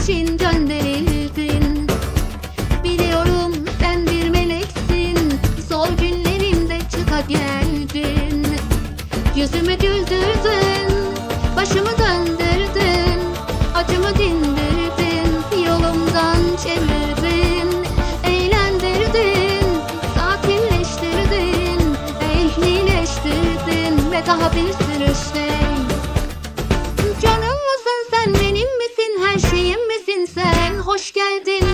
için gönderildin. Biliyorum sen bir meleksin. Zor günlerimde çıka geldin. Yüzümü güldürdün Başımı döndürdün. Acımı dindirdin Yolumdan çevirdin. Eğlendirdin Sakinleştirdin. Ehlileştirdin Ve daha bir sürü şey. Hoş geldin